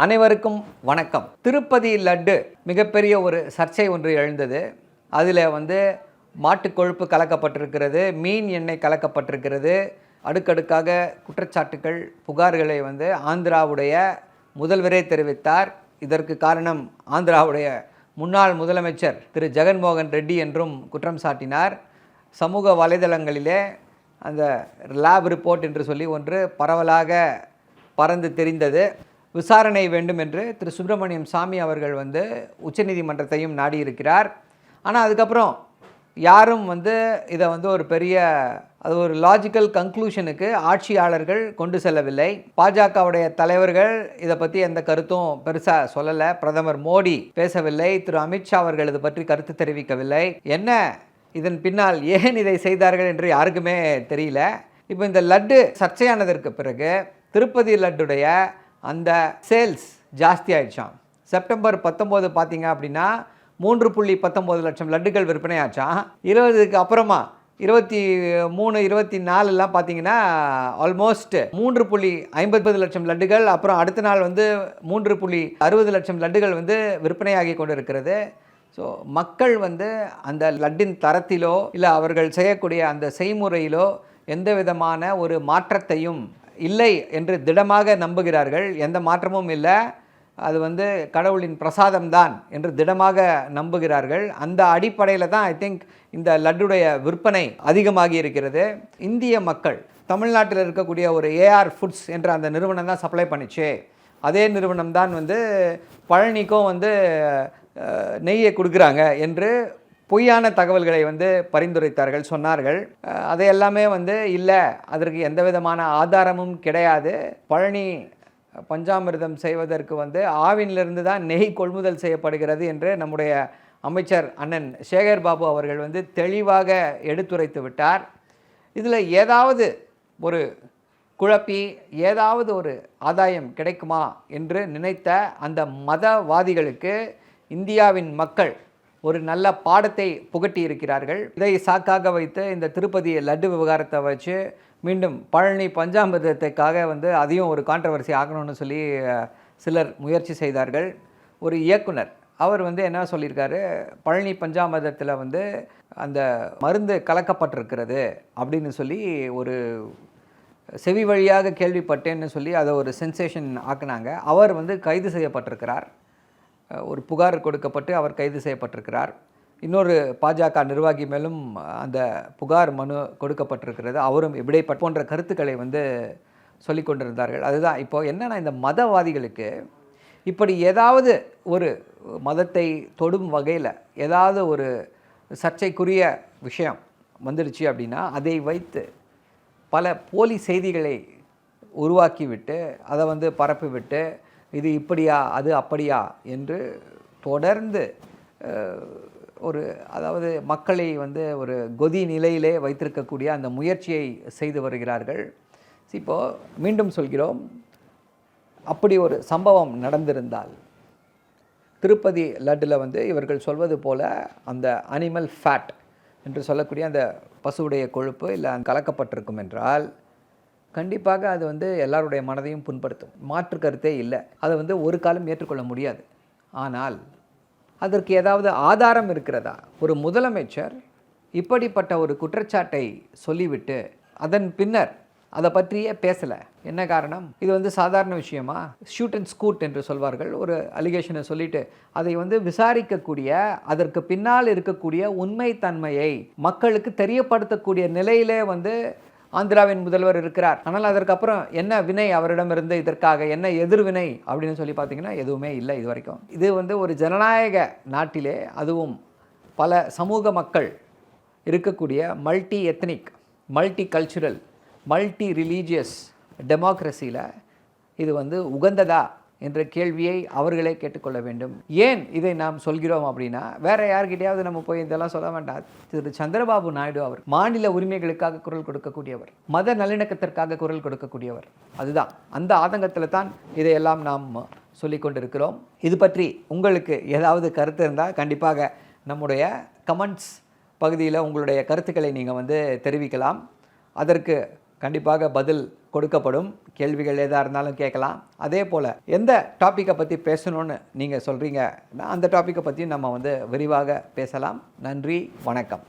அனைவருக்கும் வணக்கம். திருப்பதி லட்டு மிகப்பெரிய ஒரு சர்ச்சை ஒன்று எழுந்தது. அதில் வந்து மாட்டுக் கொழுப்பு கலக்கப்பட்டிருக்கிறது மீன் எண்ணெய் கலக்கப்பட்டிருக்கிறது. அடுக்கடுக்காக குற்றச்சாட்டுகள் புகார்களை வந்து ஆந்திராவுடைய முதல்வரே தெரிவித்தார். இதற்கு காரணம் ஆந்திராவுடைய முன்னாள் முதலமைச்சர் திரு. ஜெகன்மோகன் ரெட்டி என்றும் குற்றம் சாட்டினார். சமூக வலைதளங்களிலே அந்த லேப் ரிப்போர்ட் என்று சொல்லி ஒன்று பரவலாக பறந்து தெரிந்தது. விசாரணை வேண்டும் என்று திரு சுப்பிரமணியம் சாமி அவர்கள் வந்து உச்சநீதிமன்றத்தையும் நாடியிருக்கிறார். ஆனால் அதுக்கப்புறம் யாரும் வந்து இதை வந்து ஒரு பெரிய அது ஒரு லாஜிக்கல் கன்க்ளூஷனுக்கு ஆட்சியாளர்கள் கொண்டு செல்லவில்லை. பாஜகவுடைய தலைவர்கள் இதை பற்றி எந்த கருத்தும் பெருசாக சொல்லலை. பிரதமர் மோடி பேசவில்லை. திரு அமித்ஷா அவர்கள் இது பற்றி கருத்து தெரிவிக்கவில்லை. என்ன இதன் பின்னால் ஏன் இதை செய்தார்கள் என்று யாருக்குமே தெரியல. இப்போ இந்த லட்டு சர்ச்சையானதற்கு பிறகு திருப்பதி லட்டுடைய அந்த சேல்ஸ் ஜாஸ்தி ஆயிடுச்சான் செப்டம்பர் பத்தொம்போது பார்த்தீங்க அப்படின்னா மூன்று புள்ளி பத்தொம்போது லட்சம் லட்டுகள் விற்பனை ஆச்சான் இருபதுக்கு அப்புறமா இருபத்தி மூணு இருபத்தி நாலுலாம் பார்த்தீங்கன்னா ஆல்மோஸ்ட் மூன்று புள்ளி ஐம்பது லட்சம் லட்டுகள் அப்புறம் அடுத்த நாள் வந்து மூன்று புள்ளி அறுபது லட்சம் லட்டுகள் வந்து விற்பனையாகி கொண்டு இருக்கிறது ஸோ மக்கள் வந்து அந்த லட்டின் தரத்திலோ இல்லை அவர்கள் செய்யக்கூடிய அந்த செய்முறையிலோ எந்த விதமான ஒரு மாற்றத்தையும் இல்லை என்று திடமாக நம்புகிறார்கள். எந்த மாற்றமும் இல்லை. அது வந்து கடவுளின் பிரசாதம்தான் என்று திடமாக நம்புகிறார்கள். அந்த அடிப்படையில் தான் ஐ திங்க் இந்த லட்டுடைய விற்பனை அதிகமாகி இருக்கிறது. இந்திய மக்கள் தமிழ்நாட்டில் இருக்கக்கூடிய ஒரு ஏஆர் ஃபுட்ஸ் என்ற அந்த நிறுவனம் தான் சப்ளை பண்ணிச்சு. அதே நிறுவனம் தான் வந்து பழனிக்கும் வந்து நெய்யை கொடுக்குறாங்க என்று பொய்யான தகவல்களை வந்து பரிந்துரைத்தார்கள் சொன்னார்கள். அஹ், எல்லாமே வந்து இல்லை அதற்கு எந்த விதமான ஆதாரமும் கிடையாது. பழனி பஞ்சாமிர்தம் செய்வதற்கு வந்து ஆவினிலிருந்து தான் நெய் கொள்முதல் செய்யப்படுகிறது என்று நம்முடைய அமைச்சர் அண்ணன் சேகர் பாபு அவர்கள் வந்து தெளிவாக எடுத்துரைத்து விட்டார். இதில் ஏதாவது ஒரு குழப்பி ஏதாவது ஒரு ஆதாயம் கிடைக்குமா என்று நினைத்த அந்த மதவாதிகளுக்கு இந்தியாவின் மக்கள் ஒரு நல்ல பாடத்தை புகட்டி இருக்கிறார்கள். இதை சாக்காக வைத்து இந்த திருப்பதி லட்டு விவகாரத்தை வச்சு மீண்டும் பழனி பஞ்சாமிர்தத்துக்காக வந்து அதையும் ஒரு கான்ட்ரவர்சி ஆகணும்னு சொல்லி சிலர் முயற்சி செய்தார்கள். ஒரு இயக்குனர் அவர் வந்து என்ன சொல்லியிருக்காரு? பழனி பஞ்சாமிர்தத்தில் வந்து அந்த மருந்து கலக்கப்பட்டிருக்கிறது அப்படின்னு சொல்லி ஒரு செவி வழியாக கேள்விப்பட்டேன்னு சொல்லி அதை ஒரு சென்சேஷன் ஆக்குனாங்க. அவர் வந்து கைது செய்யப்பட்டிருக்கிறார். ஒரு புகார் கொடுக்கப்பட்டு அவர் கைது செய்யப்பட்டிருக்கிறார். இன்னொரு பாஜக நிர்வாகி மேலும் அந்த புகார் மனு கொடுக்கப்பட்டிருக்கிறது. அவரும் இப்படி போன்ற கருத்துக்களை வந்து சொல்லி கொண்டிருந்தார்கள். அதுதான் இப்போ என்னென்னா இந்த மதவாதிகளுக்கு இப்படி ஏதாவது ஒரு மதத்தை தொடும் வகையில் ஏதாவது ஒரு சர்ச்சைக்குரிய விஷயம் வந்துடுச்சு அப்படின்னா அதை வைத்து பல போலி செய்திகளை உருவாக்கிவிட்டு அதை வந்து பரப்பிவிட்டு இது இப்படியா அது அப்படியா என்று தொடர்ந்து ஒரு அதாவது மக்களை வந்து ஒரு கொதி நிலையிலே வைத்திருக்கக்கூடிய அந்த முயற்சியை செய்து வருகிறார்கள். இப்போது மீண்டும் சொல்கிறோம். அப்படி ஒரு சம்பவம் நடந்திருந்தால் திருப்பதி லட்டில் வந்து இவர்கள் சொல்வது போல அந்த அனிமல் ஃபேட் என்று சொல்லக்கூடிய அந்த பசுவுடைய கொழுப்பு இல்லை கலக்கப்பட்டிருக்கும் என்றால் கண்டிப்பாக அது வந்து எல்லாருடைய மனதையும் புண்படுத்தும். மாற்று கருத்தே இல்லை. அதை வந்து ஒரு காலம் ஏற்றுக்கொள்ள முடியாது. ஆனால் அதற்கு ஏதாவது ஆதாரம் இருக்கிறதா? ஒரு முதலமைச்சர் இப்படிப்பட்ட ஒரு குற்றச்சாட்டை சொல்லிவிட்டு அதன் பின்னர் அதை பற்றியே பேசலை. என்ன காரணம்? இது வந்து சாதாரண விஷயமா? ஷூட் அண்ட் ஸ்கூட் என்று சொல்வார்கள். ஒரு அலிகேஷனை சொல்லிட்டு அதை வந்து விசாரிக்கக்கூடிய அதற்கு பின்னால் இருக்கக்கூடிய உண்மைத்தன்மையை மக்களுக்கு தெரியப்படுத்தக்கூடிய நிலையிலே வந்து ஆந்திராவின் முதல்வர் இருக்கிறார். ஆனால் அதற்கப்புறம் என்ன வினை அவரிடமிருந்து இதற்காக என்ன எதிர்வினை அப்படின்னு சொல்லி பார்த்தீங்கன்னா எதுவுமே இல்லை இது வரைக்கும் இது வந்து ஒரு ஜனநாயக நாட்டிலே அதுவும் பல சமூக மக்கள் இருக்கக்கூடிய multi ethnic multi cultural multi religious டெமோக்ரஸியில் இது வந்து உகந்ததா என்ற கேள்வியை அவர்களே கேட்டுக்கொள்ள வேண்டும். ஏன் இதை நாம் சொல்கிறோம் அப்படின்னா வேற யார்கிட்டயாவது நம்ம போய் இதெல்லாம் சொல்ல வேண்டாம். திரு. சந்திரபாபு நாயுடு அவர் மாநில உரிமைகளுக்காக குரல் கொடுக்கக்கூடியவர் மத நல்லிணக்கத்திற்காக குரல் கொடுக்கக்கூடியவர். அதுதான். அந்த ஆதங்கத்தில் தான் இதையெல்லாம் நாம் சொல்லி கொண்டிருக்கிறோம். இது பற்றி உங்களுக்கு ஏதாவது கருத்து இருந்தால் கண்டிப்பாக நம்முடைய கமெண்ட்ஸ் பகுதியில் உங்களுடைய கருத்துக்களை நீங்கள் வந்து தெரிவிக்கலாம். அதற்கு கண்டிப்பாக பதில் கொடுக்கப்படும். கேள்விகள் எதாக இருந்தாலும் கேட்கலாம். அதே போல் எந்த டாப்பிக்கை பற்றி பேசணும்னு நீங்கள் சொல்கிறீங்கன்னா அந்த டாப்பிக்கை பற்றி நம்ம வந்து விரிவாக பேசலாம். நன்றி வணக்கம்.